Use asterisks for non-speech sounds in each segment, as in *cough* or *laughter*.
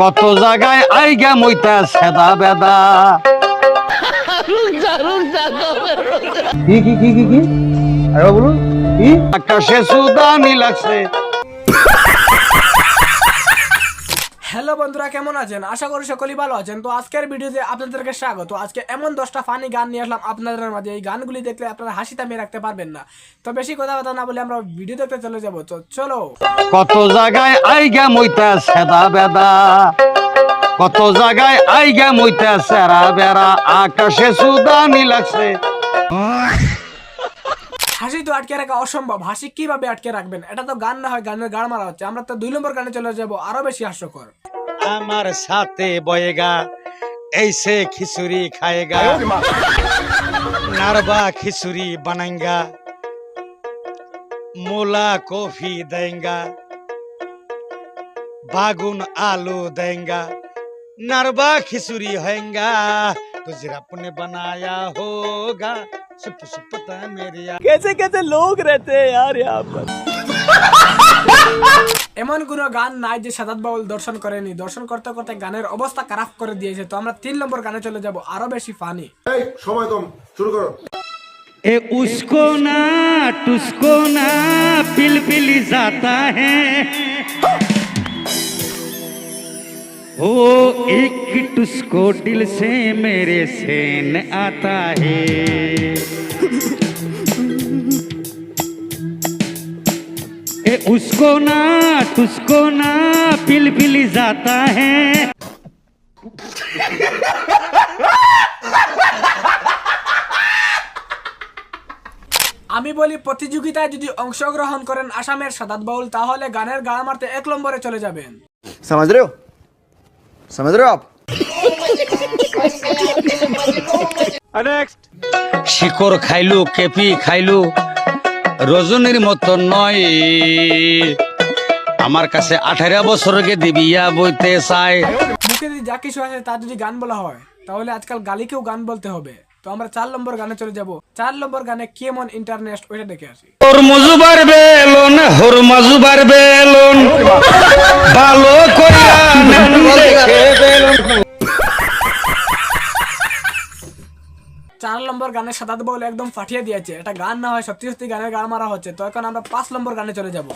কত জায়গায় আইগা মইতা সেদা বেদা। কি কি কি কি কি? আরও বলুন কি? আকাশে সুদানি লাগছে। হ্যালো বন্ধুরা, কেমন আছেন? আশা করি সকলেই ভালো আছেন। তো আজকের ভিডিওতে আপনাদেরকে স্বাগত। আজকে এমন দশটা ফানি গান নিয়ে আসলাম। আপনাদের মাঝে এই গানগুলি দেখলে আপনারা হাসি থামিয়ে রাখতে পারবেন না। তো বেশি কথা না বলে আমরা ভিডিও দেখতে চলে যাব। তো চলো। কত জায়গায় আইগা মইতা সেদা বেদা কত জায়গায় আইগা মইতা সেরা বেড়া। আকাশে সুদানি লাগছে। হাসি তো আটকে রাখা অসম্ভব হাসি কিভাবে আটকে রাখবেন এটা তো গান না হয় গানের গান মারা হচ্ছে আমরা তো দুই নম্বর গানে চলে যাব আরো বেশি হাস্যকর আমার সাথে বয়েগা ऐसे खिचड़ी खाएगा नारबा खिचड़ी बनाएगा मूला कॉफी देंगा बागुन आलू देंगा नरबा खिचड़ी होएगा तुझे रब ने बनाया होगा सुप सुपता मेरी कैसे कैसे लोग रहते हैं यार यहाँ पर এমন কোন গান নাই যে সাদাত বাউল দর্শন করেনি দর্শন করতে করতে গানের অবস্থা খারাপ করে দিয়েছে তো আমরা তিন নম্বর গানে চলে যাব আরো বেশি ফানি এই সময় কম শুরু করো ए उसको ना टुसको ना पिल पिल जाता है ओ एक टुसको दिल से मेरे सेन आता है ए उसको ना टुसको ना पिल पिल जाता है আমি বলি প্রতিযোগিতায় যদি অংশগ্রহণ করেন আসামের সাদাত বাউল তাহলে গানের গান মারতে এক নম্বরে চলে যাবেন समझ रहे हो समझ रहे हो आप শিকড় খাইলু কেপি খাইলু রজনীর মতো নয় আমার কাছে আঠারো বছরকে দিবিয়া বইতে চায় মুখে যদি যা কিছু আছে তা যদি গান বলা হয় তাহলে আজকাল গালিকেও গান বলতে হবে তো আমরা চার নম্বর গানে চলে যাব চার নম্বর গানে কেমন ইন্টারনেট ওইটা দেখে আসি ওর মজুবার বেলন হর মজুবার বেলন নম্বর গানে সাদাত বাউল একদম ফাটিয়ে দিয়েছে। এটা গান না হয় সত্যি সত্যি গানের গান মারা হচ্ছে। তো এখন আমরা পাঁচ নম্বর গানে চলে যাব।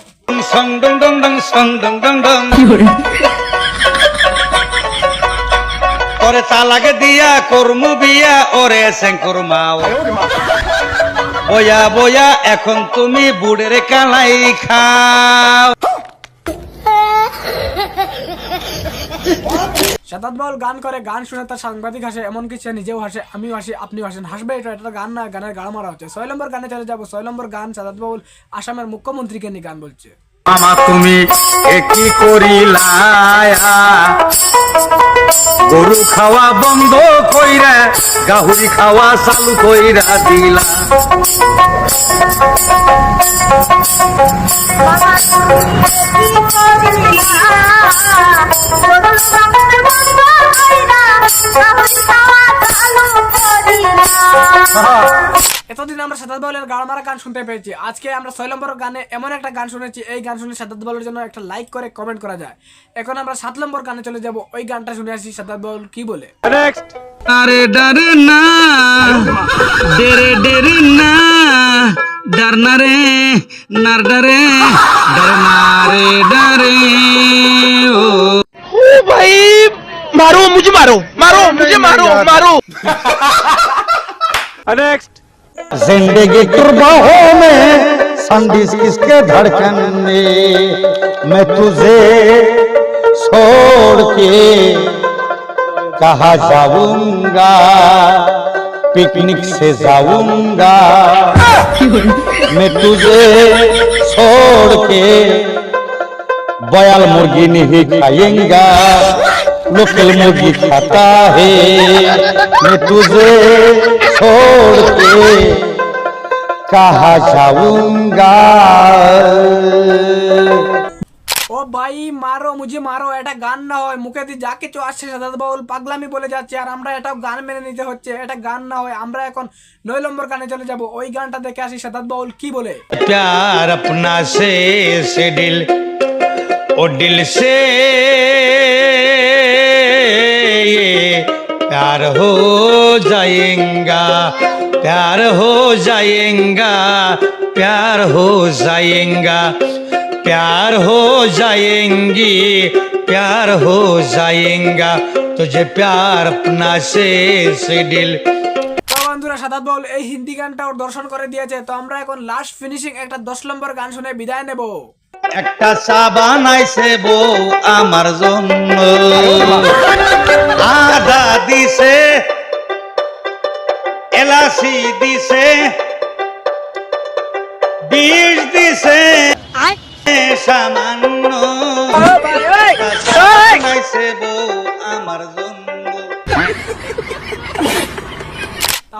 ওরে তালাকে দিয়া করমু বিয়া ওরে শঙ্কর মাও। বয়া বয়া এখন তুমি বুড়ের কালাই খাও। *laughs* সাদাত বাউল গান করে, গান শুনে তার সাংবাদিক হাসে, এমনকি সে নিজেও হাসে, আমিও হাসি, আপনিও হাসেন। হাসবে এটা এটা গান না, গানের গান মারা হচ্ছে। ছয় নম্বর গানে চলে যাব, ছয় নম্বর গান সাদাত বাউল আসামের মুখ্যমন্ত্রীকে নিয়ে গান বলছে। আমা তুমি একই করিলা গরু খাওয়া বন্ধ কইরা, গাহুরি খাওয়া চালু কইরা দিলা। এতদিন আমরা সাদাত বাউলের গান মারা গান শুনতে পেয়েছি। আজকে আমরা ছয় নম্বর গানে এমন একটা গান শুনেছি এই গান শুনে সাদাত বাউলের জন্য একটা লাইক করে কমেন্ট করা যায়। এখন আমরা সাত নম্বর গানে চলে যাব ওই গানটা শুনে আসি সাদাত বাউল কি বলে? আরে ডারে না ডেরে ডেরে না ডারনা রে নার ডারে ডারনা রে ডারে ও ভাই মারো মুঝে মারো মারো মুঝে মারো মারো। मारो ज़िंदगी कुर्बाहों में संदिस किसके धड़कन में? मैं तुझे छोड़ के कहा जाऊँगा? पिकनिक से जाऊँगा। मैं तुझे छोड़ के बयाल मुर्गी नहीं खाएँगा। लोकल मुर्गी खाता है मैं तुझे छोड़ के कहा जाऊंगा ও ভাই মারো মুঝে মারো এটা গান না হয় মুখে দিয়ে যা কিছু আসছে সাদাত বাউল পাগলামি বলে যাচ্ছে আর আমরা এটাও গান মেনে নিতে হচ্ছে এটা গান না হয় আমরা এখন নয় নম্বর গানে চলে যাব ওই গানটা দেখে আসি সাদাত বাউল কি বলে प्यार अपना से से दिल ओ दिल से प्यार हो जाएगा प्यार हो जाएगा प्यार हो जाएगा प्यार हो जाएंगी प्यार हो जाएगा तुझे प्यार अपना से से दिल তো বন্ধুরা সাদাত বল এই হিন্দি গানটা ওর দর্শন করে দিয়েছে তো আমরা এখন লাস্ট ফিনিশিং একটা দশ নম্বর গান শুনে বিদায় নেব একটা চা বানাইছে বউ আমার জন্য আদা দিছে এলাচি দিছে বিষ দিছে সামান্য বউ আমার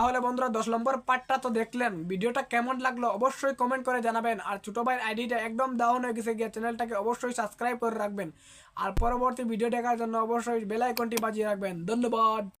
তাহলে বন্ধুরা দশ নম্বর পার্টটা তো দেখলেন। ভিডিওটা কেমন লাগল অবশ্যই কমেন্ট করে জানাবেন। আর ছোট ভাইয়ের আইডিটা একদম ডাউন হয়ে গেছে গিয়ে চ্যানেলটাকে অবশ্যই সাবস্ক্রাইব করে রাখবেন। আর পরবর্তী ভিডিও দেখার জন্য অবশ্যই বেল আইকনটি বাজিয়ে রাখবেন। ধন্যবাদ।